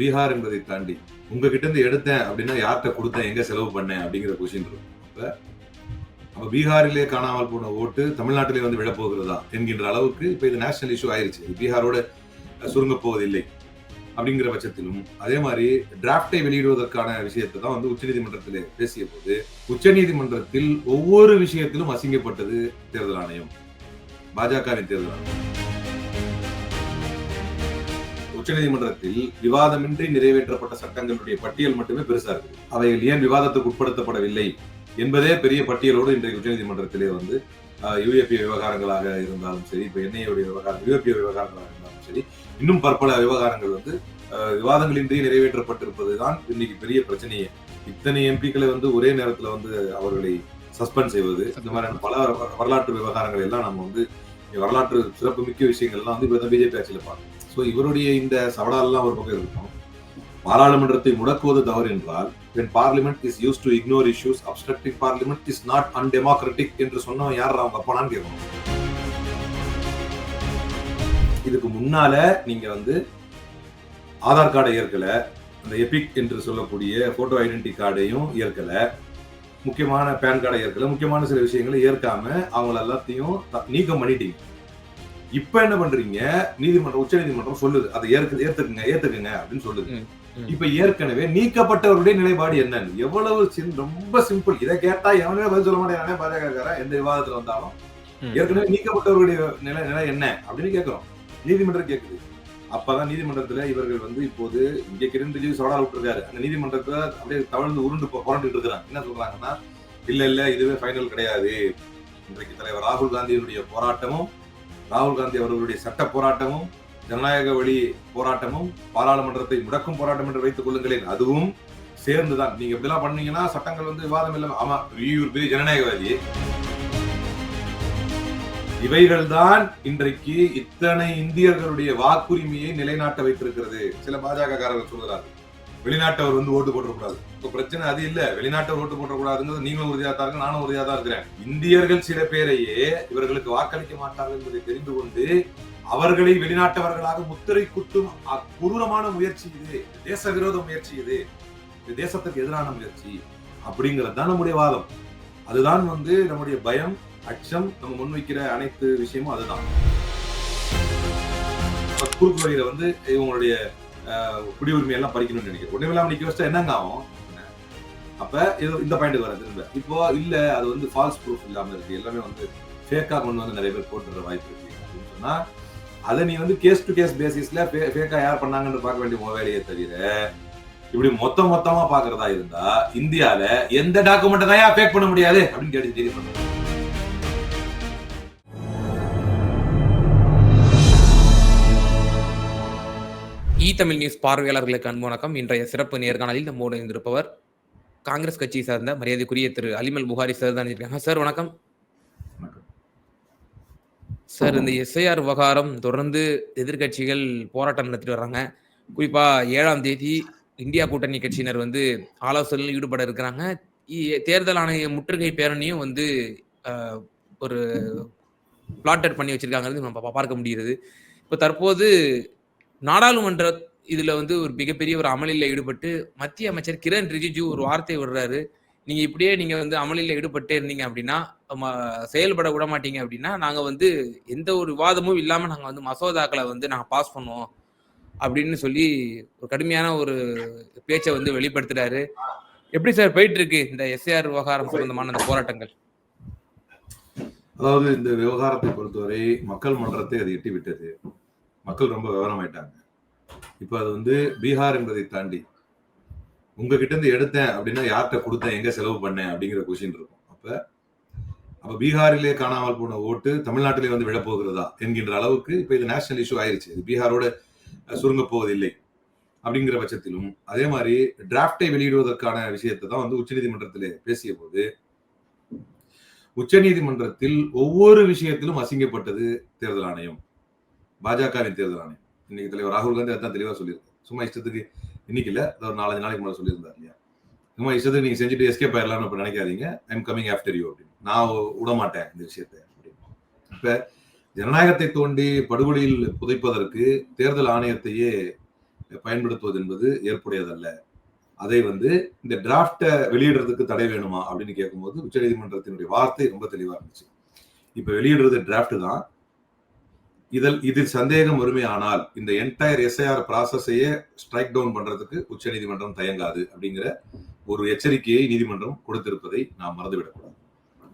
பீகார் என்பதை தாண்டி உங்ககிட்ட இருந்து எடுத்தேன் அப்படின்னா யார்கிட்ட கொடுத்தேன் எங்க செலவு பண்ணேன் அப்படிங்கிற கொஸ்டின் இருக்கும் அப்ப அப்ப பீகாரிலே காணாமல் போன ஓட்டு தமிழ்நாட்டிலே வந்து விழப்போகிறதா என்கின்ற அளவுக்கு இப்ப இது நேஷனல் இஷ்யூ ஆயிருச்சு. இது பீகாரோட சுருங்க போவதில்லை அப்படிங்கிற பட்சத்திலும் அதே மாதிரி டிராப்டை வெளியிடுவதற்கான விஷயத்தை தான் வந்து உச்சநீதிமன்றத்தில் பேசிய போது உச்சநீதிமன்றத்தில் ஒவ்வொரு விஷயத்திலும் அசிங்கப்பட்டது தேர்தல் ஆணையம். பாஜகவின் தேர்தல் ஆணையம். உச்சநீதிமன்றத்தில் விவாதமின்றி நிறைவேற்றப்பட்ட சட்டங்களுடைய பட்டியல் மட்டுமே பெருசா இருக்கு. அவைகள் ஏன் விவாதத்துக்கு உட்படுத்தப்படவில்லை என்பதே பெரிய பட்டியலோடு இன்றைக்கு உச்சநீதிமன்றத்திலே வந்து யுஏபி விவகாரங்களாக இருந்தாலும் சரி இப்ப என்ஐஏடைய விவகாரம் யூஏபிஏ விவகாரங்களாக இருந்தாலும் சரி இன்னும் பற்பல விவகாரங்கள் வந்து விவாதங்களின்றி விவாதங்களின்றி நிறைவேற்றப்பட்டிருப்பதுதான் இன்னைக்கு பெரிய பிரச்சனையே. இத்தனை எம்பிக்களை வந்து ஒரே நேரத்துல வந்து அவர்களை சஸ்பெண்ட் செய்வது இந்த மாதிரியான பல வர- வரலாற்று விவகாரங்கள் எல்லாம் நம்ம வந்து வரலாற்று சிறப்பு மிக்க விஷயங்கள்லாம் வந்து இப்போ பிஜேபி ஆட்சியில் பார்க்கணும் ஸோ இவருடைய இந்த சவடாலெல்லாம் ஒரு பக்கம் இருக்கும். பாராளுமன்றத்தை முடக்குவது தவறு என்றால் when parliament is use to ignore issues obstructing parliament is not undemocratic என்று சொன்னவன் யார் அவங்க அப்பனான்னு கேட்கணும். இதுக்கு முன்னால நீங்க வந்து ஆதார் கார்டை ஏற்கல அந்த எபிக் என்று சொல்லக்கூடிய போட்டோ ஐடென்டி கார்டையும் ஏற்கல முக்கியமான பேன் கார்டை ஏற்கல முக்கியமான சில விஷயங்களை ஏற்காம அவங்கள எல்லாத்தையும் த- நீக்கம் பண்ணிட்டீங்க. இப்ப என்ன பண்றீங்க? நீதிமன்றம் உச்ச நீதிமன்றம் சொல்லுது. அதை ஏற்க ஏத்துக்குங்க ஏத்துக்குங்க அப்படின்னு சொல்லுது. இப்ப ஏற்கனவே நீக்கப்பட்டவருடைய நிலைப்பாடு என்னன்னு எவ்வளவு ரொம்ப சிம்பிள் இதை கேட்டா எவனே பதில் சொல்ல மாட்டேங்கிறானே பாஜக எந்த விவாதத்துல வந்தாலும். ஏற்கனவே நீக்கப்பட்டவருடைய நிலை நிலை என்ன? அப்படின்னு கேட்கிறோம் நீதிமன்றம் கேக்குது. அப்பதான் நீதிமன்றத்துல இவர்கள் வந்து இப்போது இங்க கிரண் ரிஜிவ் சோடா விட்டுருக்காரு. அந்த நீதிமன்றத்துல அப்படியே தவழ்ந்து உருண்டு புரண்டுட்டு இருக்கிறாங்க. என்ன சொல்றாங்கன்னா இல்ல இல்ல இதுவே ஃபைனல் கிடையாது. இன்றைக்கு தலைவர் ராகுல் காந்தியினுடைய போராட்டமும் ராகுல் காந்தி அவர்களுடைய சட்ட போராட்டமும் ஜனநாயக வழி போராட்டமும் பாராளுமன்றத்தை முடக்கும் போராட்டம் என்று வைத்துக் கொள்ளுங்களேன். அதுவும் சேர்ந்துதான். நீங்க இப்படிலாம் பண்ணீங்கன்னா சட்டங்கள் வந்து விவாதம் இல்லை. ஆமா பெரிய பெரிய ஜனநாயகவாதி. இவைகள்தான் இன்றைக்கு இத்தனை இந்தியர்களுடைய வாக்குரிமையை நிலைநாட்ட வைத்திருக்கிறது. சில பாஜக காரர்கள் சொல்கிறார்கள் வெளிநாட்டவர் வந்து ஓட்டு போட்டக்கூடாது இப்போ பிரச்சனை அது இல்ல. வெளிநாட்டவர் ஓட்டு போட்டக்கூடாதுங்கிறது நீங்களும் உறுதியாக தான் இருக்கு நானும் உறுதியாக தான் இருக்கிறேன். இந்தியர்கள் சில பேரையே இவர்களுக்கு வாக்களிக்க மாட்டார்கள் என்பதை தெரிந்து கொண்டு அவர்களை வெளிநாட்டவர்களாக முத்திரை குத்தும் அக்குரூரமான முயற்சி இது. தேச விரோத முயற்சி இது. இது தேசத்துக்கு எதிரான முயற்சி அப்படிங்கிறது தான் நம்முடைய வாதம். அதுதான் வந்து நம்முடைய பயம் அச்சம் நம்ம முன்வைக்கிற அனைத்து விஷயமும் அதுதான். குறுக்கு வழியில வந்து இவங்களுடைய குடியுரிமை எல்லாம் பறிக்கணும்னு நினைக்கிறேன். ஒண்ணுமே இல்லாம நிக்க வச்சா என்னங்க ஆகும்? அப்ப இது இந்த பாயிண்ட் வர திரும்ப இப்போ இல்ல அது வந்து ஃபால்ஸ் ப்ரூஃப் இல்லாம இருக்கு. எல்லாமே வந்து ஃபேக்கா கொண்டு வந்து நிறைய பேர் போட்டுற வாய்ப்பு இருக்கு. அப்படின்னு சொன்னா அதை நீ வந்து கேஸ் டு கேஸ் பேசிஸ்ல ஃபேக்கா யார் பண்ணாங்கன்னு பார்க்க வேண்டிய வேலையை தவிர இப்படி மொத்த மொத்தமா பாக்குறதா இருந்தா இந்தியால எந்த டாக்குமெண்ட் தான் ஃபேக் பண்ண முடியாது அப்படின்னு கேட்டு தெரிய இ தமிழ் நியூஸ் பார்வையாளர்களுக்கு அன்பு வணக்கம். இன்றைய சிறப்பு நேர்காணலில் நம்மோடு இருந்திருப்பவர் காங்கிரஸ் கட்சியை சார்ந்த மரியாதைக்குரிய திரு அலிமல் புகாரி சார் தான் இருக்காங்க சார் வணக்கம். சார் இந்த எஸ்ஐஆர் விவகாரம் தொடர்ந்து எதிர்க்கட்சிகள் போராட்டம் நடத்திட்டு வர்றாங்க. குறிப்பா ஏழாம் தேதி இந்தியா கூட்டணி கட்சியினர் வந்து ஆலோசனையில் ஈடுபட இருக்கிறாங்க. தேர்தல் ஆணைய முற்றுகை பேரணியும் வந்து ஒரு பிளாட்டட் பண்ணி வச்சிருக்காங்கிறது நம்ம பார்க்க முடிகிறது. இப்போ தற்போது நாடாளுமன்ற இதுல வந்து ஒரு மிகப்பெரிய ஒரு அமளியில் ஈடுபட்டு மத்திய அமைச்சர் கிரண் ரிஜிஜு ஒரு வார்த்தை விடுறாரு. நீங்க இப்படியே நீங்க வந்து அமளியில் ஈடுபட்டே இருந்தீங்க அப்படின்னா செயல்பட விட மாட்டீங்க அப்படின்னா நாங்க வந்து எந்த ஒரு விவாதமும் இல்லாம நாங்க வந்து மசோதாக்களை வந்து நாங்க பாஸ் பண்ணுவோம் அப்படின்னு சொல்லி ஒரு கடுமையான ஒரு பேச்சை வந்து வெளிப்படுத்துறாரு. எப்படி சார் போயிட்டு இருக்கு இந்த எஸ்ஏஆர் விவகாரம் சம்பந்தமான அந்த போராட்டங்கள்? அதாவது இந்த விவகாரத்தை பொறுத்தவரை மக்கள் மன்றத்தை அது எட்டி விட்டது மக்கள் ரொம்ப விவரமாயிட்டாங்க. இப்ப அது வந்து பீகார் என்பதை தாண்டி உங்ககிட்ட இருந்து எடுத்தேன் அப்படின்னா யார்கிட்ட கொடுத்தேன் எங்க செலவு பண்ணேன் அப்படிங்கிற கொஷின் இருக்கும். அப்ப அப்ப பீகாரிலே காணாமல் போன ஓட்டு தமிழ்நாட்டிலே வந்து விழப்போகிறதா என்கின்ற அளவுக்கு இப்ப இது நேஷனல் இஷ்யூ ஆயிருச்சு. இது பீகாரோட சுருங்க போவதில்லை அப்படிங்கிற பட்சத்திலும் அதே மாதிரி டிராப்டை வெளியிடுவதற்கான விஷயத்தை தான் வந்து உச்சநீதிமன்றத்திலே பேசிய போது உச்சநீதிமன்றத்தில் ஒவ்வொரு விஷயத்திலும் அசிங்கப்பட்டது தேர்தல் ஆணையம் பாஜகவின் தேர்தல் ஆணையம். இன்னைக்கு தலைவர் ராகுல் காந்தி அதான் தெளிவா சொல்லியிருக்காரு சும்மா இஷ்டத்துக்கு இன்னைக்கு இல்ல ஒரு நாலஞ்சு நாளைக்கு முன்னாடி சொல்லியிருந்தார் இல்லையா? சும்மா இஷ்டத்துக்கு நீங்க செஞ்சுட்டு எஸ்கேப் ஆயிடலாம்னு இப்ப நினைக்காதீங்க. I am coming after you அப்படின்னு. நான் விட மாட்டேன் இந்த விஷயத்தை அப்படின்னு. இப்ப ஜனநாயகத்தை தோண்டி படுகொலியில் புதைப்பதற்கு தேர்தல் ஆணையத்தையே பயன்படுத்துவது என்பது ஏற்புடையதல்ல. அதை வந்து இந்த டிராப்டை வெளியிடுறதுக்கு தடை வேணுமா அப்படின்னு கேட்கும்போது உச்சநீதிமன்றத்தினுடைய வார்த்தை ரொம்ப தெளிவா இருந்துச்சு. இப்ப வெளியிடுறது டிராஃப்ட் தான். இதில் இதில் சந்தேகம் வருமையானால் இந்த என்டையர் எஸ்ஐஆர் ப்ராசஸையே ஸ்ட்ரைக் டவுன் பண்றதுக்கு உச்சநீதிமன்றம் தயங்காது அப்படிங்கிற ஒரு எச்சரிக்கையை நீதிமன்றம் கொடுத்திருப்பதை நாம் மறந்துவிடக்கூடாது.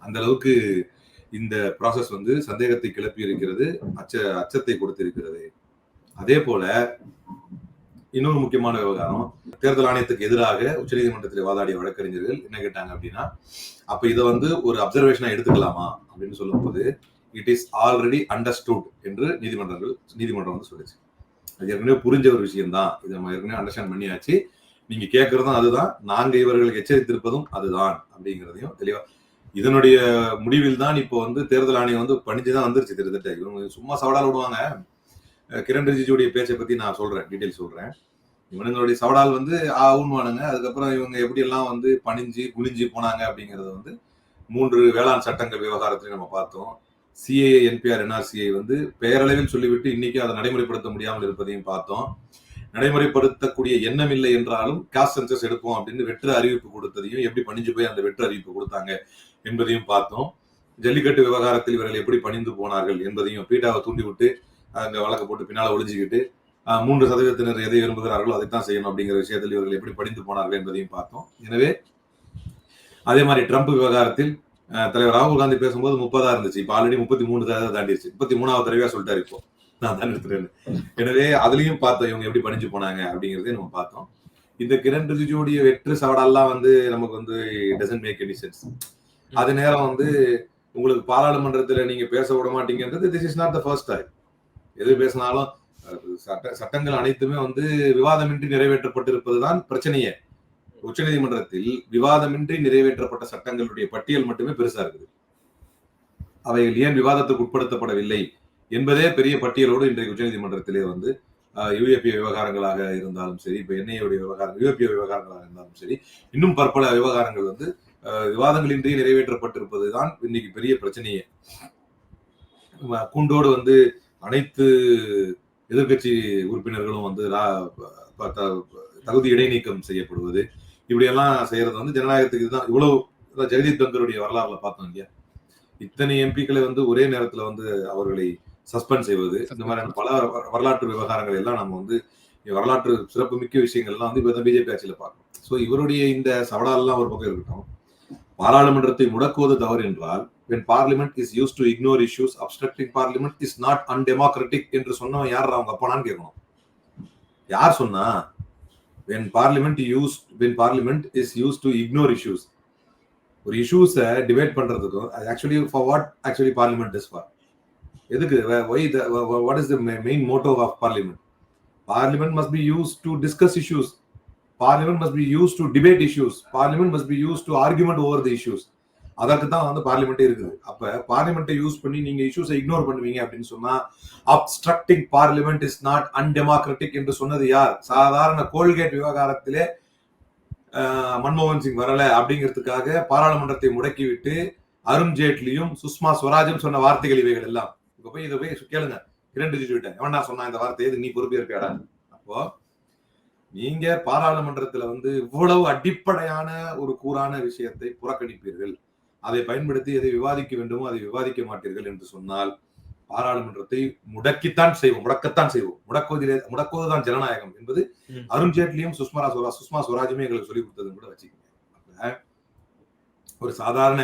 அந்த அளவுக்கு இந்த ப்ராசஸ் வந்து சந்தேகத்தை கிளப்பி இருக்கிறது அச்ச அச்சத்தை கொடுத்திருக்கிறது. அதே போல இன்னொரு முக்கியமான விவகாரம் தேர்தல் ஆணையத்துக்கு எதிராக உச்சநீதிமன்றத்தில் வாதாடிய வழக்கறிஞர்கள் என்ன கேட்டாங்க அப்படின்னா அப்ப இதை வந்து ஒரு அப்சர்வேஷனா எடுத்துக்கலாமா அப்படின்னு சொல்லும்போது இட் இஸ் ஆல்ரெடி அண்டர்ஸ்டூட் என்று நீதிமன்றங்கள் நீதிமன்றம் வந்து சொல்லிச்சு. அது ஏற்கனவே புரிஞ்ச ஒரு விஷயம் தான் இதை நம்ம ஏற்கனவே அண்டர்ஸ்டாண்ட் பண்ணியாச்சு. நீங்க கேட்கறதும் அதுதான். நாங்க இவர்களுக்கு எச்சரித்திருப்பதும் அதுதான் அப்படிங்கிறதையும் தெளிவா இதனுடைய முடிவில் தான் இப்போ வந்து தேர்தல் ஆணையம் வந்து பணிஞ்சுதான் வந்துருச்சு கிட்டத்தட்ட. இவங்க சும்மா சவடால் விடுவாங்க கிரண் ரிஜிஜுடைய பேச்சை பத்தி நான் சொல்றேன் டீட்டெயில் சொல்றேன். இவனுங்களுடைய சவடால் வந்து ஆவுன்வானுங்க அதுக்கப்புறம் இவங்க எப்படி எல்லாம் வந்து பணிஞ்சு குனிஞ்சு போனாங்க அப்படிங்கறத வந்து மூன்று வேளாண் சட்டங்கள் விவகாரத்திலையும் நம்ம பார்த்தோம். சிஏஏ என்பிஆர் என்ஆர்சிஐ வந்து பெயரளவில் சொல்லிவிட்டு இன்னைக்கு அதை நடைமுறைப்படுத்த முடியாமல் இருப்பதையும் பார்த்தோம். நடைமுறைப்படுத்தக்கூடிய எண்ணம் இல்லை என்றாலும் காஸ்ட் சென்சஸ் எடுப்போம் அப்படின்னு வெற்று அறிவிப்பு கொடுத்ததையும் எப்படி பணிஞ்சு போய் அந்த வெற்று அறிவிப்பு கொடுத்தாங்க என்பதையும் பார்த்தோம். ஜல்லிக்கட்டு விவகாரத்தில் இவர்கள் எப்படி பணிந்து போனார்கள் என்பதையும் பீட்டாவை தூண்டிவிட்டு அங்கே வழக்கு போட்டு பின்னால் ஒழிஞ்சிக்கிட்டு மூன்று சதவீதத்தினர் எதை விரும்புகிறார்களோ அதைத்தான் செய்யணும் அப்படிங்கிற விஷயத்தில் இவர்கள் எப்படி படிந்து போனார்கள் என்பதையும் பார்த்தோம். எனவே அதே மாதிரி ட்ரம்ப் விவகாரத்தில் தலைவர் ராகுல் காந்தி பேசும்போது முப்பதா இருந்துச்சு. இப்ப ஆல்ரெடி முப்பத்தி மூணு தடவை தாண்டிடுச்சு முப்பத்தி மூணாவது தடவையா சொல்லிட்டாரு இப்போ. நான் தான் எடுத்துறேன் எனவே அதுலயும் பார்த்தோம் இவங்க எப்படி பணிஞ்சு போனாங்க அப்படிங்கறதே நம்ம பார்த்தோம். இந்த கிரண் ரிஜிஜுடைய வெற்று சவடெல்லாம் வந்து நமக்கு வந்து டசன்ட் மேக் எனி சென்ஸ் அது நேரம் வந்து உங்களுக்கு பாராளுமன்றத்துல நீங்க பேச விட மாட்டீங்கன்றது this is not the first time எது பேசினாலும் சட்ட சட்டங்கள் அனைத்துமே வந்து விவாதமின்றி நிறைவேற்றப்பட்டிருப்பதுதான் பிரச்சனையே. உச்சநீதிமன்றத்தில் விவாதமின்றி நிறைவேற்றப்பட்ட சட்டங்களுடைய பட்டியல் மட்டுமே பெருசா இருக்குது. அவைகள் ஏன் விவாதத்துக்கு உட்படுத்தப்படவில்லை என்பதே பெரிய பட்டியலோடு இன்றைக்கு உச்சநீதிமன்றத்திலே வந்து யுஏபி விவகாரங்களாக இருந்தாலும் சரி இப்ப என்ஐஏடைய விவகாரம் யுஏபி விவகாரங்களாக இருந்தாலும் சரி இன்னும் பற்பல விவகாரங்கள் வந்து அஹ், விவாதங்களின்றி நிறைவேற்றப்பட்டிருப்பதுதான் இன்னைக்கு பெரிய பிரச்சனையே. கூண்டோடு வந்து அனைத்து எதிர்க்கட்சி உறுப்பினர்களும் வந்து தகுதி இடைநீக்கம் செய்யப்படுவது இப்படியெல்லாம் செய்யறது வந்து ஜனநாயகத்துக்கு இதுதான். இவ்வளவு ஜெகதீப் தங்கருடைய வரலாறுல பார்த்தோம் இல்லையா? இத்தனை எம்பிக்களை வந்து ஒரே நேரத்துல வந்து அவர்களை சஸ்பெண்ட் செய்வது இந்த மாதிரியான பல வர- வரலாற்று விவகாரங்கள் எல்லாம் நம்ம வந்து வரலாற்று சிறப்புமிக்க விஷயங்கள்லாம் வந்து இப்போ பிஜேபி ஆட்சியில பார்க்கணும். ஸோ இவருடைய இந்த சவடாலெல்லாம் ஒரு பக்கம் இருக்கட்டும். பாராளுமன்றத்தை முடக்குவது தவறு என்றால் when parliament is used to ignore issues obstructing parliament is not undemocratic என்று சொன்னவன் யார் அவங்க அப்பனான்னு கேட்கணும். யார் சொன்னா when parliament used when parliament is used to ignore issues ஒரு இஷ்யூஸை டிபேட் பண்றதுக்கும் actually for what actually parliament is for எதுக்கு? Why what is the main motto of parliament parliament must be use to discuss issues parliament must be use to debate issues parliament must be use to argument over the issues அதற்கு தான் வந்து பார்லிமெண்ட்டே இருக்குது. அப்ப பார்லிமெண்ட்டை use பண்ணி நீங்க இஷ்யூஸை ignore பண்ணுவீங்க அப்படின்னு சொன்னா obstructing parliament is not undemocratic என்று சொன்னது யார்? சாதாரண கோல்கேட் விவகாரத்திலே மன்மோகன் சிங் வரல அப்படிங்கிறதுக்காக பாராளுமன்றத்தை முடக்கிவிட்டு அருண் ஜேட்லியும் சுஷ்மா ஸ்வராஜும் சொன்ன வார்த்தைகள் இவைகள் எல்லாம். இப்ப போய் இதை போய் கேளுங்க. இரண்டு ரிஜிஜு கிட்ட சொன்னா இந்த வார்த்தையை? இது நீ பொறுப்பேற்கடா அப்போ நீங்க பாராளுமன்றத்துல வந்து இவ்வளவு அடிப்படையான ஒரு கூறான விஷயத்தை புறக்கணிப்பீர்கள். அதை பயன்படுத்தி எதை விவாதிக்க வேண்டுமோ அதை விவாதிக்க மாட்டீர்கள் என்று சொன்னால் பாராளுமன்றத்தை முடக்கித்தான் செய்வோம் முடக்கத்தான் செய்வோம். முடக்குவதிலே முடக்குவதுதான் ஜனநாயகம் என்பது ம். அருண் ஜேட்லியும் சுஷ்மா ஸ்வராஜ் சுஷ்மா ஸ்வராஜுமே எங்களுக்கு சொல்லி கொடுத்ததுன்னு கூட வச்சுக்கோங்க. ஒரு சாதாரண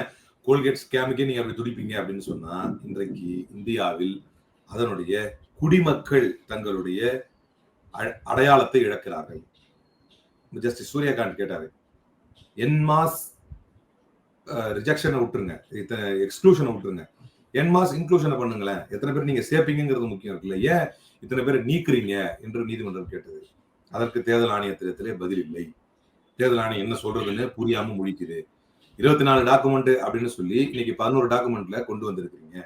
கோல்கேட் ஸ்கேமுக்கே நீங்க அப்படி துடிப்பீங்க அப்படின்னு சொன்னா இன்றைக்கு இந்தியாவில் அதனுடைய குடிமக்கள் தங்களுடைய அடையாளத்தை இழக்கிறார்கள். ஜஸ்டிஸ் சூரியகாந்த் கேட்டாரு என்மாஸ் ரிஜெக்ஷனை விட்டுருங்க. இத்தனை எக்ஸ்க்ளூஷனை விட்டுருங்க. என் மாஸ் இன்க்ளூஷனை பண்ணுங்களேன். எத்தனை பேர் நீங்க சேர்ப்பீங்கிறது முக்கியம் இருக்குல்ல. ஏன் இத்தனை பேர் நீக்குறீங்க என்று நீதிமன்றம் கேட்டது. அதற்கு தேர்தல் ஆணையத்திலே பதில் இல்லை. தேர்தல் ஆணையம் என்ன சொல்றதுன்னு புரியாம முடிக்குது இருபத்தி நாலு டாக்குமெண்ட் அப்படின்னு சொல்லி இன்னைக்கு பதினோரு டாக்குமெண்ட்ல கொண்டு வந்திருக்கிறீங்க.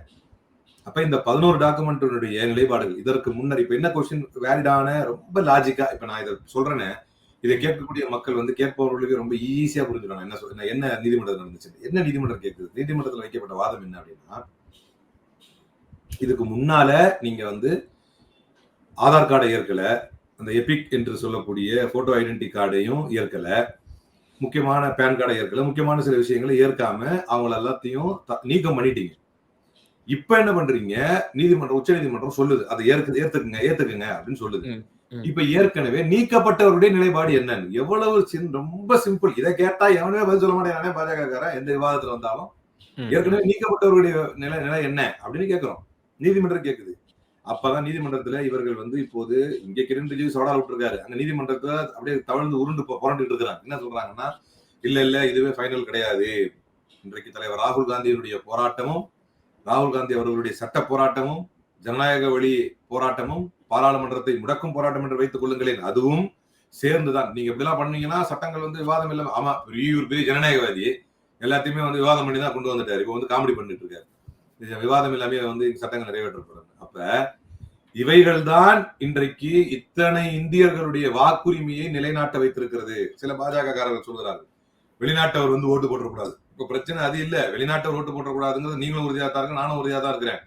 அப்ப இந்த பதினோரு டாக்குமெண்ட்டுடைய நிலைப்பாடுகள் இதற்கு முன்னர் இப்ப என்ன கொஸ்டின் வேலிடான ரொம்ப லாஜிக்கா இப்ப நான் இதை சொல்றேனே இதை கேட்கக்கூடிய மக்கள் வந்து கேட்பவர்களுக்கு ரொம்ப ஈஸியா புரிஞ்சுக்கணும். என்ன சொல் என்ன நீதிமன்றத்தில் நடந்துச்சு. என்ன நீதிமன்றம் கேட்குது? நீதிமன்றத்தில் வைக்கப்பட்ட வாதம் என்ன அப்படின்னா இதுக்கு முன்னால நீங்க வந்து ஆதார் கார்டை ஏற்கல அந்த எபிக் என்று சொல்லக்கூடிய போட்டோ ஐடென்டி கார்டையும் ஏற்கல முக்கியமான பேன் கார்டை ஏற்கல முக்கியமான சில விஷயங்களை ஏற்காம அவங்கள எல்லாத்தையும் த- நீக்கம் பண்ணிட்டீங்க. இப்ப என்ன பண்றீங்க? நீதிமன்றம் உச்ச நீதிமன்றம் சொல்லுது. அதை ஏற்க ஏத்துக்குங்க ஏத்துக்குங்க அப்படின்னு சொல்லுது. இப்ப ஏற்கனவே நீக்கப்பட்டவருடைய நிலைப்பாடு என்னன்னு? எவ்வளவு ரொம்ப சிம்பிள் இதை கேட்டா எவனே பதில் சொல்ல மாட்டேங்கானே பாஜக எந்த விவாதத்துல வந்தாலும். ஏற்கனவே நீக்கப்பட்டவருடைய நிலை நிலை என்ன? அப்படின்னு கேட்கிறோம் நீதிமன்றம் கேக்குது. அப்பதான் நீதிமன்றத்துல இவர்கள் வந்து இப்போது இங்க கிரண் ரிஜிஜு சோடா விட்டுருக்காரு. அங்க நீதிமன்றத்துல அப்படியே தவழ்ந்து உருண்டு புரண்டுட்டு இருக்கிறாங்க. என்ன சொல்றாங்கன்னா இல்ல இல்ல இதுவே ஃபைனல் கிடையாது. இன்றைக்கு தலைவர் ராகுல் காந்தியினுடைய போராட்டமும் ராகுல் காந்தி அவர்களுடைய சட்ட போராட்டமும் ஜனநாயக வழி போராட்டமும் பாராளுமன்றத்தை முடக்கும் போராட்டம் என்று வைத்துக் கொள்ளுங்களேன். அதுவும் சேர்ந்துதான். நீங்க இப்படிலாம் பண்ணீங்கன்னா சட்டங்கள் வந்து விவாதம் இல்லாம ஆமா பெரிய ஒரு பெரிய ஜனநாயகவாதி எல்லாத்தையுமே வந்து விவாதம் பண்ணி தான் கொண்டு வந்துட்டாரு. இப்போ வந்து காமெடி பண்ணிட்டு இருக்காரு. விவாதம் இல்லாமல் வந்து சட்டங்கள் நிறைவேற்றப்படுறாங்க அப்ப இவைகள் தான் இன்றைக்கு இத்தனை இந்தியர்களுடைய வாக்குரிமையை நிலைநாட்ட வைத்திருக்கிறது. சில பாஜக காரர்கள் சொல்கிறார்கள் வெளிநாட்டவர் வந்து ஓட்டு போட்டக்கூடாது இப்ப பிரச்சனை அது இல்ல. வெளிநாட்டவர் ஓட்டு போட்டக்கூடாதுங்கிறது நீங்களும் உறுதியாக தான் இருக்கு நானும் உறுதியாக தான் இருக்கிறேன்.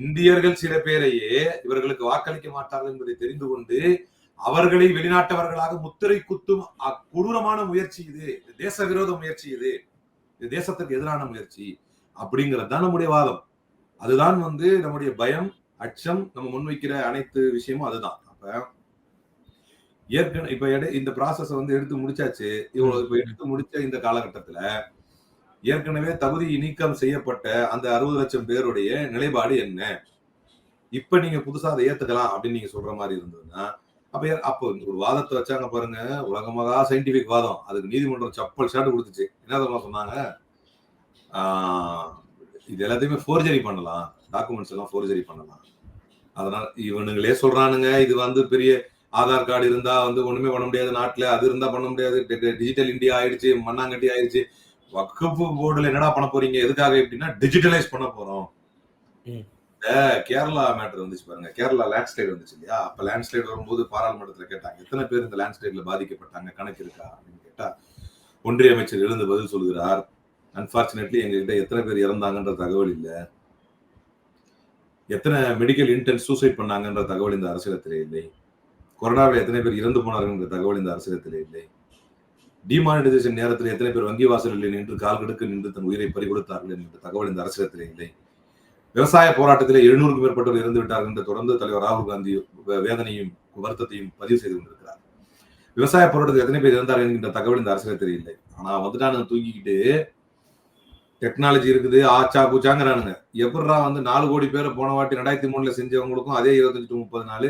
இந்தியர்கள் சில பேரையே இவர்களுக்கு வாக்களிக்க மாட்டார்கள் என்பதை தெரிந்து கொண்டு அவர்களை வெளிநாட்டவர்களாக முத்திரை குத்தும் அக்கொடூரமான கொடூரமான முயற்சி இது. தேச விரோத முயற்சி இது. இது தேசத்திற்கு எதிரான முயற்சி அப்படிங்கிறது தான் நம்முடைய வாதம். அதுதான் வந்து நம்முடைய பயம் அச்சம் நம்ம முன்வைக்கிற அனைத்து விஷயமும் அதுதான். அப்ப ஏற்கனவே இப்ப இந்த ப்ராசஸ் வந்து எடுத்து முடிச்சாச்சு. இவ்வளவு இப்ப எடுத்து முடிச்ச இந்த காலகட்டத்துல ஏற்கனவே தகுதி நீக்கம் செய்யப்பட்ட அந்த அறுபது லட்சம் பேருடைய நிலைப்பாடு என்ன? இப்ப நீங்க புதுசா அதை ஏத்துக்கலாம் அப்படின்னு நீங்க சொல்ற மாதிரி இருந்ததுன்னா அப்ப ஏ- அப்போ ஒரு வாதத்தை வச்சாங்க பாருங்க உலகமகா சயின்டிபிக் வாதம். அதுக்கு நீதிமன்றம் சப்பல் ஷாட் கொடுத்துச்சு. என்ன தெரியுமா சொன்னாங்க? இது எல்லாத்தையுமே ஃபோர்ஜரி பண்ணலாம். டாக்குமெண்ட்ஸ் எல்லாம் ஃபோர்ஜரி பண்ணலாம். அதனால இவனுங்களே சொல்றானுங்க இது வந்து பெரிய ஆதார் கார்டு இருந்தா வந்து ஒண்ணுமே பண்ண முடியாது நாட்டுல அது இருந்தா பண்ண முடியாது. டிஜிட்டல் இந்தியா ஆயிடுச்சு மண்ணாங்கட்டி ஆயிடுச்சு. வக்கப்பு போர்டுல என்னடா பண்ண போறீங்க? எதுக்காக எப்படின்னா டிஜிட்டலைஸ் பண்ண போறோம். ம். இந்த கேரளா மேட்டர் வந்துச்சு பாருங்க. கேரளா லேண்ட்ஸ்லைட் வந்துச்சு இல்லையா? அப்ப லேண்ட்ஸ்லைட் வரும்போது பாராளுமன்றத்துல கேட்டாங்க எத்தனை பேர் இந்த லேண்ட்ஸ்லைட்ல பாதிக்கப்பட்டாங்க கணக்கு இருக்கா அப்படின்னு கேட்டா ஒன்றிய அமைச்சர் எழுந்து பதில் சொல்கிறார் அன்பார்ச்சுனேட்லி எங்ககிட்ட எத்தனை பேர் இறந்தாங்கன்ற தகவல் இல்ல. எத்தனை மெடிக்கல் இன்டென்ட் சூசைட் பண்ணாங்கன்ற தகவல் இந்த அரசியலத்திலே இல்லை. கொரோனாவில் எத்தனை பேர் இறந்து போனார்கள் என்ற தகவல் இந்த அரசியலத்திலே இல்லை. டிமானிட்டைசேஷன் நேரத்தில் எத்தனை பேர் வங்கி வாசலில் நின்று கால் கடுக்க நின்று தன் உயிரை பறிகொடுத்தார்கள் என்ற தகவல் இந்த அரசியலத்திலே இல்லை. விவசாய போராட்டத்திலே எழுநூறுக்கும் மேற்பட்டவர் இறந்து விட்டார்கள் என்று தொடர்ந்து தலைவர் ராகுல் காந்தி வேதனையும் வருத்தத்தையும் பதிவு செய்து கொண்டிருக்கிறார். விவசாய போராட்டத்தில் எத்தனை பேர் இறந்தார்கள் என்கின்ற தகவல் இந்த அரசியலத்திலே இல்லை. ஆனா வந்துட்டானுங்க தூக்கிக்கிட்டு டெக்னாலஜி இருக்குது ஆச்சா பூச்சாங்கிறானுங்க எப்படா வந்து நாலு கோடி பேர் போன வாட்டி ரெண்டாயிரத்தி மூணுல செஞ்சவங்களுக்கும் அதே இருபத்தஞ்சு டு முப்பது நாள்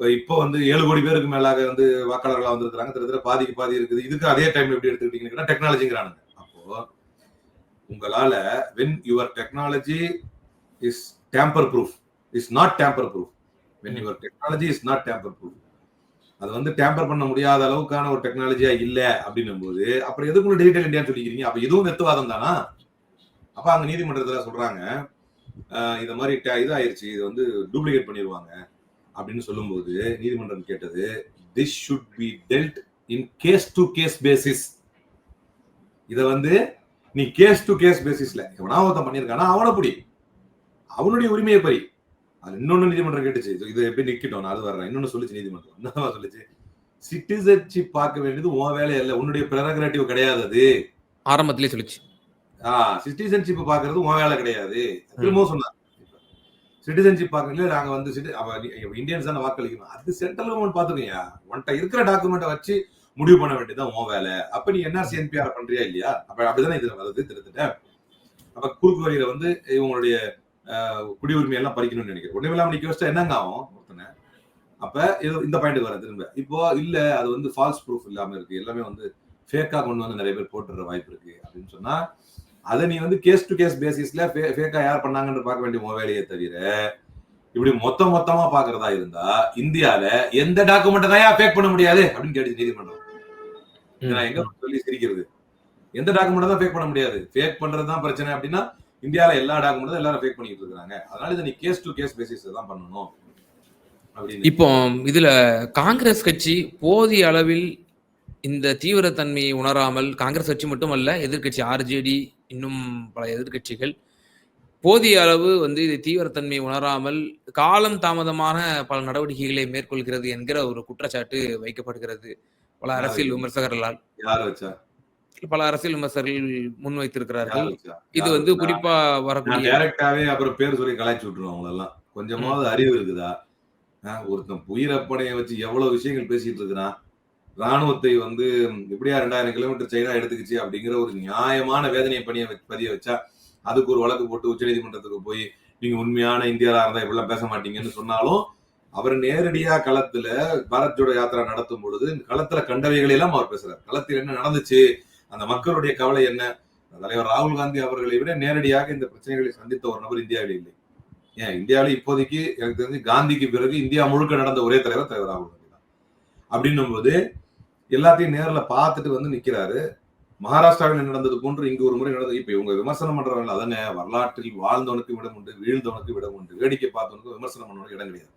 இப்போ வந்து ஏழு கோடி பேருக்கு மேலாக வந்து வாக்காளர்களாக வந்திருக்கிறாங்க. கிட்டத்தட்ட பாதிக்கு பாதி இருக்குது. இதுக்கு அதே டைம் எப்படி எடுத்துக்கிட்டீங்கன்னா டெக்னாலஜிங்கிறானுங்க அப்போ உங்களால when your technology is tamper proof is not tamper proof when your technology is not tamper proof அது வந்து டேம்பர் பண்ண முடியாத அளவுக்கான ஒரு டெக்னாலஜியா இல்ல அப்படின்னும் போது அப்புறம் எதுக்குள்ள டிஜிட்டல் இந்தியான்னு சொல்லிக்கிறீங்க? அப்ப இதுவும் வெத்துவாதம் தானா? அப்ப அங்க நீதிமன்றத்துல சொல்றாங்க இந்த மாதிரி ta- இதாயிருச்சு இது வந்து டூப்ளிகேட் பண்ணிடுவாங்க அப்படின்னு சொல்லும்போது நீதிமன்றம் கேட்டது this should be dealt in case to case basis இத வந்து நீ கேஸ் டு கேஸ் பேசிஸ்ல எவனா ஒருத்தன் பண்ணியிருக்கானா அவனை புடி. அவனுடைய உரிமையை பறி. அது இன்னொன்னு நீதிமன்றம் கேட்டுச்சு. இது- எப்படி நிக்கட்டும்? நான் அது வர்றேன். இன்னொன்னு சொல்லுச்சு நீதிமன்றம். என்னவா சொல்லுச்சு சிட்டிசன்ஷிப் பார்க்க வேண்டியது உன் வேலை இல்ல உன்னுடைய பிரரகரேட்டிவ் கிடையாது அது. ஆரம்பத்திலே சொல்லிச்சு. சிட்டிசன்ஷிப் பாக்குறது உன் வேலை கிடையாது. திரும்பவும் சொன்னாங்க சிட்டிசன்ஷிப் பார்க்கல நாங்க வந்து citi- இந்தியன்ஸ் தானே வாக்களிக்கணும். அது சென்ட்ரல் கவர்மெண்ட் பாத்துக்கீங்க உன்ட்ட இருக்கிற டாக்குமெண்ட்டை வச்சு முடிவு பண்ண வேண்டியதுதான் உன் வேலை. அப்ப நீ என்ஆர்சி என்பிஆர் பண்றியா இல்லையா? அப்ப அப்படிதானே இதுல வருது திருத்திட்ட அப்ப குறுக்கு வழியில வந்து இவங்களுடைய குடியுரிமை எல்லாம் பறிக்கணும்னு நினைக்கிறேன். ஒண்ணுமே இல்லாம நிக்க வச்சா என்னங்க ஆகும் ஒருத்தனை? அப்ப இது இந்த பாயிண்ட் வர திரும்ப. இப்போ இல்ல அது வந்து ஃபால்ஸ் ப்ரூஃப் இல்லாம இருக்கு. எல்லாமே வந்து ஃபேக்கா கொண்டு வந்து நிறைய பேர் போட்டுற வாய்ப்பு இருக்கு அப்படின்னு சொன்னா அதை நீ வந்து கேஸ் டு கேஸ் பேசிஸ்ல ஃபேக்கா யார் பண்ணாங்கன்னு பார்க்க வேண்டிய வேலையை தவிர இப்படி மொத்த மொத்தமா பாக்குறதா இருந்தா இந்தியால எந்த டாக்குமெண்ட் தான் ஃபேக் பண்ண முடியாது அப்படின்னு கேட்டுச்சு நீதிமன்றம். நான் எங்க சொல்லி சிரிக்கிறது? எந்த டாக்குமெண்ட் தான் ஃபேக் பண்ண முடியாது. ஃபேக் பண்றது தான் பிரச்சனை அப்படின்னா இந்தியால எல்லா டாக்குமெண்ட்டும் எல்லாரும் ஃபேக் பண்ணிட்டு இருக்காங்க அதனால இதை நீ கேஸ் டு கேஸ் பேசிஸ் தான் பண்ணணும். இப்போ இதுல காங்கிரஸ் கட்சி போதிய அளவில் இந்த தீவிரத்தன்மையை உணராமல் காங்கிரஸ் கட்சி மட்டுமல்ல எதிர்க்கட்சி ஆர்ஜேடி இன்னும் பல எதிர்க்கட்சிகள் போதிய அளவு வந்து இது தீவிரத்தன்மை உணராமல் காலம் தாமதமான பல நடவடிக்கைகளை மேற்கொள்கிறது என்கிற ஒரு குற்றச்சாட்டு வைக்கப்படுகிறது பல அரசியல் விமர்சகர்களால். பல அரசியல் விமர்சகர்கள் முன்வைத்திருக்கிறார்கள். இது வந்து? குறிப்பா வரக்கூடிய டைரக்டாவே அப்புறம் பேர் சொல்லி கலாய்ச்சி விட்டுருவோம் அவங்களெல்லாம். கொஞ்சமாவது அறிவு இருக்குதா? ஒருத்தன் உயிரப்பனையை வச்சு எவ்வளவு விஷயங்கள் பேசிட்டு இருக்கிறான்? ராணுவத்தை வந்து எப்படியா ரெண்டாயிரம் கிலோமீட்டர் சைனா எடுத்துக்கிச்சு அப்படிங்கிற ஒரு நியாயமான வேதனையை பணிய பதிய வச்சா அதுக்கு ஒரு வழக்கு போட்டு உச்சநீதிமன்றத்துக்கு போய் நீங்க உண்மையான இந்தியாரா இருந்தா இப்படிலாம் பேச மாட்டீங்கன்னு சொன்னாலும் அவர் நேரடியா களத்துல பாரத் ஜோடோ யாத்திரா நடத்தும் பொழுது களத்துல கண்டவைகளை எல்லாம் அவர் பேசுறாரு. களத்தில் என்ன நடந்துச்சு? அந்த மக்களுடைய கவலை என்ன? தலைவர் ராகுல் காந்தி அவர்களை விட நேரடியாக இந்த பிரச்சனைகளை சந்தித்த ஒரு நபர் இந்தியாவில் இல்லை. ஏன்? இந்தியாவில் இப்போதைக்கு எனக்கு தெரிஞ்சு காந்திக்கு பிறகு இந்தியா முழுக்க நடந்த ஒரே தலைவர் தலைவர் ராகுல் காந்தி தான். அப்படின்னும் போது எல்லாத்தையும் நேர்ல பார்த்துட்டு வந்து நிக்கிறாரு. மகாராஷ்டிராவில் நடந்தது போன்று இங்கு ஒரு முறை நடந்தது. இப்ப இவங்க விமர்சனம் பண்றவங்க அதானே? வரலாற்றில் வாழ்ந்தவனுக்கு இடம் உண்டு வீழ்ந்தவனுக்கு இடம் உண்டு. வேடிக்கை பார்த்தவனுக்கு விமர்சனம் பண்ணவனுக்கு இடம் கிடையாது.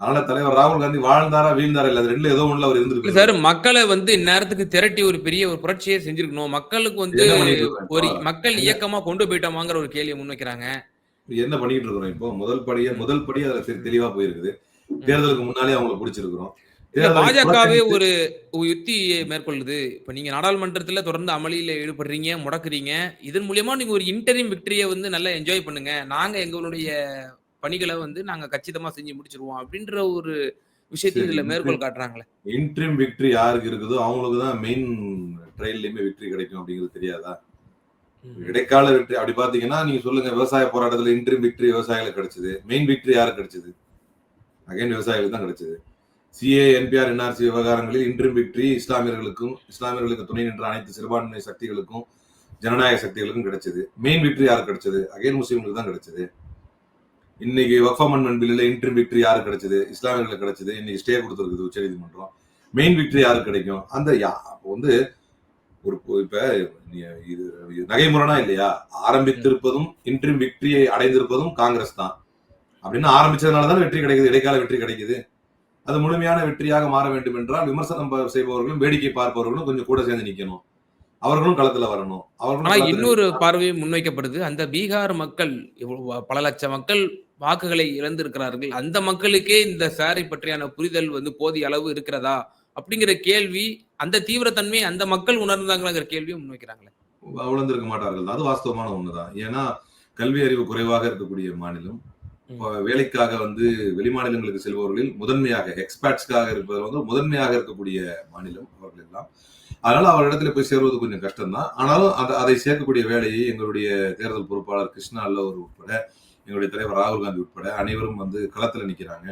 அதனால தலைவர் ராகுல் காந்தி வாழ்ந்தாரா வீழ்ந்தாரா இல்ல அது ரெண்டுல ஏதோ ஒண்ணுல அவர் இருந்திருக்கு சார் மக்களை வந்து இந்நேரத்துக்கு திரட்டி ஒரு பெரிய ஒரு புரட்சியே செஞ்சிருக்கணும். மக்களுக்கு வந்து ஒரு? மக்கள் இயக்கமா கொண்டு போயிட்டோமாங்கிற ஒரு கேள்வியை முன்வைக்கிறாங்க என்ன பண்ணிட்டு இருக்கிறோம் இப்போ? முதல் படியே முதல் படி அதுல தெளிவா போயிருக்குது. தேர்தலுக்கு முன்னாலே அவங்களை பிடிச்சிருக்கிறோம். இல்ல பாஜகவே ஒரு யுக்தியை மேற்கொள்ளுது. இப்ப நீங்க நாடாளுமன்றத்துல தொடர்ந்து அமளியில ஈடுபடுறீங்க முடக்குறீங்க. இதன் மூலியமா நீங்க ஒரு இன்டரிம் விக்டரியை வந்து நல்லா என்ஜாய் பண்ணுங்க. நாங்க எங்களுடைய பணிகளை வந்து நாங்க கச்சிதமா செஞ்சு முடிச்சிருவோம் அப்படின்ற ஒரு விஷயத்தை சரி, இதுல மேற்கோள் காட்டுறாங்களே. இன்ட்ரீம் விக்டரி யாருக்கு இருக்குதோ அவங்களுக்கு தான் மெயின் ட்ரையல்லையுமே விக்டரி கிடைக்கும் அப்படிங்கிறது தெரியாதா? இடைக்கால வெற்றி அப்படி பாத்தீங்கன்னா நீங்க சொல்லுங்க விவசாய போராட்டத்துல இன்ட்ரீம் விக்டரி விவசாயிகளுக்கு கிடைச்சது. மெயின் விக்டரி யாருக்கு கிடைச்சது? அகைன் விவசாயிகளுக்கு தான் கிடைச்சது. சிஏ என்பிஆர் என்ஆர்சி விவகாரங்களில் இன்றும் வெற்றி. இஸ்லாமியர்களுக்கும் இஸ்லாமியர்களுக்கு துணை நின்ற அனைத்து சிறுபான்மை சக்திகளுக்கும் ஜனநாயக சக்திகளுக்கும் கிடைச்சது. மெயின் வெற்றி யாருக்கு கிடைச்சது? அகைன் முஸ்லீம்களுக்கு தான் கிடைச்சது. இன்னைக்கு ஒஃபமன் அமெண்ட்மெண்ட் பில்லில் இன்ட்ரீம் விக்டரி யாரு கிடைச்சது? இஸ்லாமியர்களுக்கு கிடைச்சது. இன்னைக்கு ஸ்டே கொடுத்துருக்குது உச்சநீதிமன்றம். மெயின் விக்டரி யாருக்கு கிடைக்கும்? அந்த யா- வந்து ஒரு இப்ப இது இது நகைமுறைனா இல்லையா? ஆரம்பித்திருப்பதும் இன்ட்ரீம் விக்டரியை அடைந்திருப்பதும் காங்கிரஸ் தான். அப்படின்னு ஆரம்பிச்சதுனால தான் வெற்றி கிடைக்குது. இடைக்கால வெற்றி கிடைக்குது. அது முழுமையான வெற்றியாக மாற வேண்டும் என்றால் விமர்சனம் செய்பவர்களும் வேடிக்கை பார்ப்பவர்களும் கொஞ்சம் கூட சேர்ந்து நிக்கணும். அவர்களும் களத்துல வரணும். அவர்களும் இன்னொரு பார்வையும் முன்வைக்கப்படுது. அந்த பீகார் மக்கள் பல லட்சம் மக்கள் வாக்குகளை இழந்திருக்கிறார்கள். அந்த மக்களுக்கே இந்த சாரை பற்றியான புரிதல் வந்து போதிய அளவு இருக்கிறதா? அப்படிங்கிற கேள்வி அந்த தீவிரத்தன்மை அந்த மக்கள் உணர்ந்தாங்களாங்கிற கேள்வியும் முன்வைக்கிறாங்களே. உழந்திருக்க மாட்டார்கள். அது வாஸ்தவமான ஒண்ணுதான். ஏன்னா கல்வி அறிவு குறைவாக இருக்கக்கூடிய மாநிலம். வேலைக்காக வந்து வெளிமாநிலங்களுக்கு செல்பவர்களில் முதன்மையாக எக்ஸ்பேர்ட்ஸ்க்காக இருப்பவர் வந்து முதன்மையாக இருக்கக்கூடிய மாநிலம் அவர்கள் எல்லாம். அதனால அவரிடத்துல போய் சேர்வது கொஞ்சம் கஷ்டம்தான். ஆனாலும் அந்த அதை சேர்க்கக்கூடிய வேலையை எங்களுடைய தேர்தல் பொறுப்பாளர் கிருஷ்ணா அல்லவர் உட்பட எங்களுடைய தலைவர் ராகுல் காந்தி உட்பட அனைவரும் வந்து களத்துல நிக்கிறாங்க.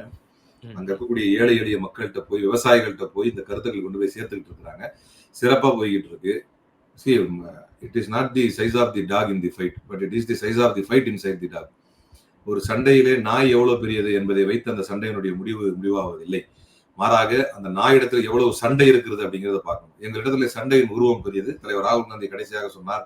அங்க இருக்கக்கூடிய ஏழை எளிய மக்கள்கிட்ட போய் விவசாயிகள்கிட்ட போய் இந்த கருத்துக்கள் கொண்டு போய் சேர்த்துக்கிட்டு இருக்கிறாங்க. சிறப்பா போய்கிட்டு இருக்கு. It is not the size of the dog in the fight but it is the size of the fight inside the dog ஒரு சண்டையிலே நாய் எவ்வளவு பெரியது என்பதை வைத்து அந்த சண்டையினுடைய முடிவு முடிவாவதில்லை. மாறாக அந்த நாயிடத்தில் எவ்வளவு சண்டை இருக்கிறது அப்படிங்கிறத பார்க்கணும். எங்களிடத்துல சண்டையின் உருவம் பெரியது. தலைவர் ராகுல் காந்தி கடைசியாக சொன்னார்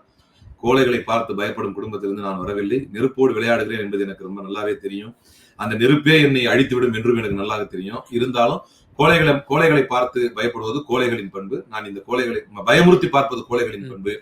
கோழைகளை பார்த்து பயப்படும் குடும்பத்திலிருந்து நான் வரவில்லை. நெருப்போடு விளையாடுகிறேன் என்பது எனக்கு ரொம்ப நல்லாவே தெரியும். அந்த நெருப்பே என்னை அழித்துவிடும் என்றும் எனக்கு நல்லாவே தெரியும். இருந்தாலும் கோழைகளை கோழைகளை பார்த்து பயப்படுவது கோழைகளின் பண்பு. நான் இந்த கோழைகளை பயமுறுத்தி பார்ப்பது கோழைகளின் பண்பு.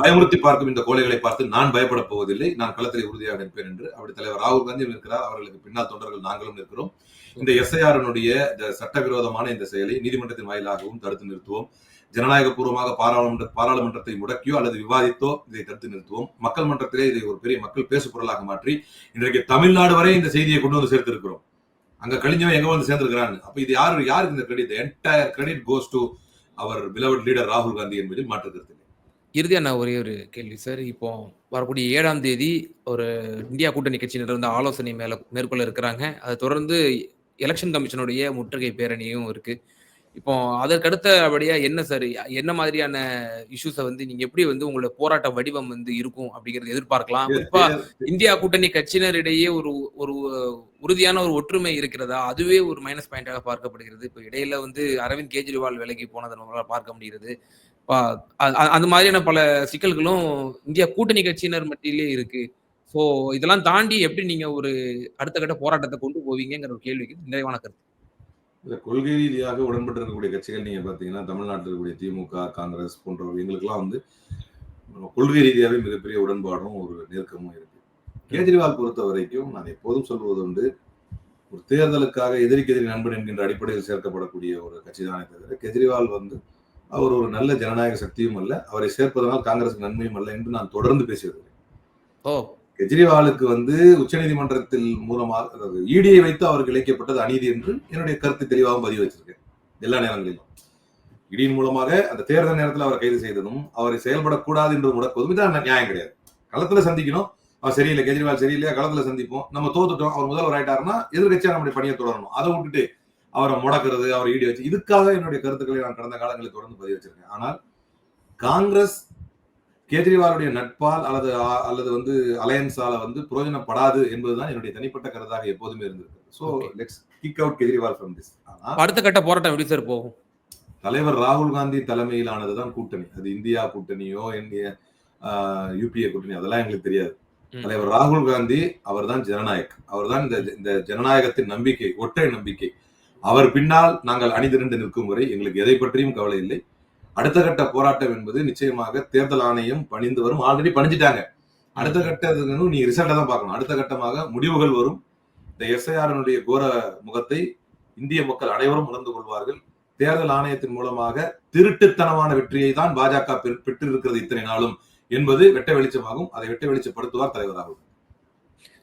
பயமுறுத்தி பார்க்கும் இந்த கோழைகளை பார்த்து நான் பயப்பட போவதில்லை நான் களத்தில் உறுதியாக நிற்பேன் என்று அப்படி தலைவர் ராகுல் காந்தியும் இருக்கிறார். அவர்களுக்கு பின்னால் தொண்டர்கள் நாங்களும் நிற்கிறோம். இந்த எஸ்ஐஆரினுடைய இந்த சட்டவிரோதமான இந்த செயலை நீதிமன்றத்தின் வாயிலாகவும் தடுத்து நிறுத்துவோம். ஜனநாயக பூர்வமாக பாராளுமன்ற பாராளுமன்றத்தை முடக்கியோ அல்லது விவாதித்தோ இதை தடுத்து நிறுத்துவோம். மக்கள் மன்றத்திலே இதை ஒரு பெரிய மக்கள் பேசு பொருளாக மாற்றி இன்றைக்கு தமிழ்நாடு வரை இந்த செய்தியை கொண்டு வந்து சேர்த்திருக்கிறோம். அங்க கழிஞ்சவன் எங்க வந்து சேர்ந்திருக்கிறான் அப்ப இது யாரு யாருக்கு இந்த credit entire credit goes to our beloved leader ராகுல் காந்தி என்பதில் மாற்று கருத்து இல்லை. இறுதியா நான் ஒரே ஒரு கேள்வி சார் இப்போ வரக்கூடிய ஏழாம் தேதி ஒரு இந்தியா கூட்டணி கட்சியினர் வந்து ஆலோசனை மேல மேற்கொள்ள இருக்கிறாங்க. அதை தொடர்ந்து எலெக்ஷன் கமிஷனுடைய முற்றுகை பேரணியும் இருக்கு. இப்போ அதற்கடுத்தபடியா என்ன சார் என்ன மாதிரியான இஷ்யூஸை வந்து நீங்க எப்படி வந்து உங்களோட போராட்ட வடிவம் வந்து இருக்கும் அப்படிங்கறத எதிர்பார்க்கலாம்? குறிப்பா இந்தியா கூட்டணி கட்சியினரிடையே ஒரு ஒரு உறுதியான ஒரு ஒற்றுமை இருக்கிறதா? அதுவே ஒரு மைனஸ் பாயிண்டாக பார்க்கப்படுகிறது. இப்போ இடையில வந்து அரவிந்த் கெஜ்ரிவால் விலகி போனதை நம்மளால பார்க்க முடிகிறது. அந்த மாதிரியான பல சிக்கல்களும் இந்தியா கூட்டணி கட்சியினர் மத்தியிலே இருக்கு. ஸோ இதெல்லாம் தாண்டி எப்படி நீங்க ஒரு அடுத்த கட்ட போராட்டத்தை கொண்டு போவீங்கிற ஒரு கேள்விக்கு நிறைவான கருத்து. கொள்கை ரீதியாக உடன்பட்டு இருக்கக்கூடிய கட்சிகள் நீங்க பாத்தீங்கன்னா தமிழ்நாட்டில் இருக்கக்கூடிய திமுக காங்கிரஸ் போன்றவை எங்களுக்கெல்லாம் வந்து கொள்கை ரீதியாகவே மிகப்பெரிய உடன்பாடும் ஒரு நெருக்கமும் இருக்கு. கேஜ்ரிவால் பொறுத்த வரைக்கும் நான் எப்போதும் சொல்வது உண்டு ஒரு தேர்தலுக்காக எதிரிக்கு எதிரி நண்பன் என்கின்ற அடிப்படையில் சேர்க்கப்படக்கூடிய ஒரு கட்சி தானே தவிர கெஜ்ரிவால் வந்து அவர் ஒரு நல்ல ஜனநாயக சக்தியும் அல்ல அவரை சேர்ப்பதனால் காங்கிரசுக்கு நன்மையும் அல்ல என்று நான் தொடர்ந்து பேசி வருகிறேன் ஓ. கெஜ்ரிவாலுக்கு வந்து உச்சநீதிமன்றத்தில் மூலமாக அதாவது இடியை வைத்து அவருக்கு இழைக்கப்பட்டது அநீதி என்று என்னுடைய கருத்து தெளிவாகவும் பதிவு வச்சிருக்கேன் எல்லா நேரங்களிலும். இடியின் மூலமாக அந்த தேர்தல் நேரத்தில் அவர் கைது செய்ததும் அவரை செயல்படக்கூடாது என்று முடக்குவதும் இதான் நியாயம் கிடையாது. களத்துல சந்திக்கணும் அவர் சரியில்லை கெஜ்ரிவால் சரியில்லையா களத்துல சந்திப்போம் நம்ம தோத்துட்டோம் அவர் முதல்வர் ஆயிட்டாருன்னா எதிர்கட்சியா நம்முடைய பணியை தொடரணும். அதை விட்டுட்டு அவரை முடக்கிறது அவர் ஈடு வச்சு இதுக்காக என்னுடைய கருத்துக்களை நான் கடந்த காலங்களில் தொடர்ந்து பதிவு வச்சிருக்கேன். ஆனால் காங்கிரஸ் கேஜ்ரிவாலுடைய நட்பால் அல்லது அல்லது வந்து அலையன்ஸால வந்து பிரயோஜனப்படாது என்பதுதான் என்னுடைய தனிப்பட்ட கருத்தாக எப்போதுமே இருந்திருக்கு so Okay. Let's kick out Kejriwal from this அடுத்த கட்ட போராட்டம் எப்படி சார் போகும்? தலைவர் ராகுல் காந்தி தலைமையிலானதுதான் கூட்டணி. அது இந்தியா கூட்டணியோ யூபிஏ கூட்டணி அதெல்லாம் எங்களுக்கு தெரியாது. தலைவர் ராகுல் காந்தி அவர்தான் ஜனநாயக். அவர்தான் இந்த இந்த ஜனநாயகத்தின் நம்பிக்கை ஒற்றை நம்பிக்கை. அவர் பின்னால் நாங்கள் அணிதிரண்டு நிற்கும் வரை எங்களுக்கு எதை பற்றியும் கவலை இல்லை. அடுத்த கட்ட போராட்டம் என்பது நிச்சயமாக தேர்தல் ஆணையம் பணிந்து வரும். ஆல்ரெடி பணிஞ்சிட்டாங்க. அடுத்த கட்டத்துக்கு நீ ரிசல்ட்டை தான் பார்க்கணும். அடுத்த கட்டமாக முடிவுகள் வரும். இந்த எஸ்ஐஆரினுடைய கோர முகத்தை இந்திய மக்கள் அனைவரும் உணர்ந்து கொள்வார்கள். தேர்தல் ஆணையத்தின் மூலமாக திருட்டுத்தனமான வெற்றியை தான் பாஜக பெற்- பெற்றிருக்கிறது இத்தனை நாளும் என்பது வெட்ட வெளிச்சமாகும். அதை வெட்ட வெளிச்சப்படுத்துவார் தலைவராகும்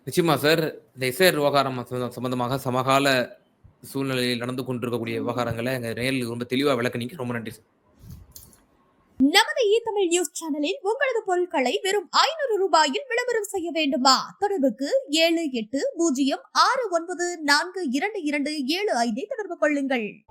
நிச்சயமா சார் இந்த எஸ்ஐஆர் விவகாரம் சம்பந்தமாக சமகால சூழ்நிலையில் நடந்து கொண்டிருக்கக்கூடிய விவகாரங்களை எங்க நேரில் ரொம்ப தெளிவா விளக்குனீங்க. ரொம்ப நன்றி சார். நமது இ தமிழ் நியூஸ் சேனலில் உங்களது பொருட்களை வெறும் ஐநூறு ரூபாயில் விளம்பரம் செய்ய வேண்டுமா? தொடர்புக்கு ஏழு எட்டு பூஜ்ஜியம் ஆறு ஒன்பது நான்கு இரண்டு இரண்டு ஏழு ஐந்தை தொடர்பு கொள்ளுங்கள்.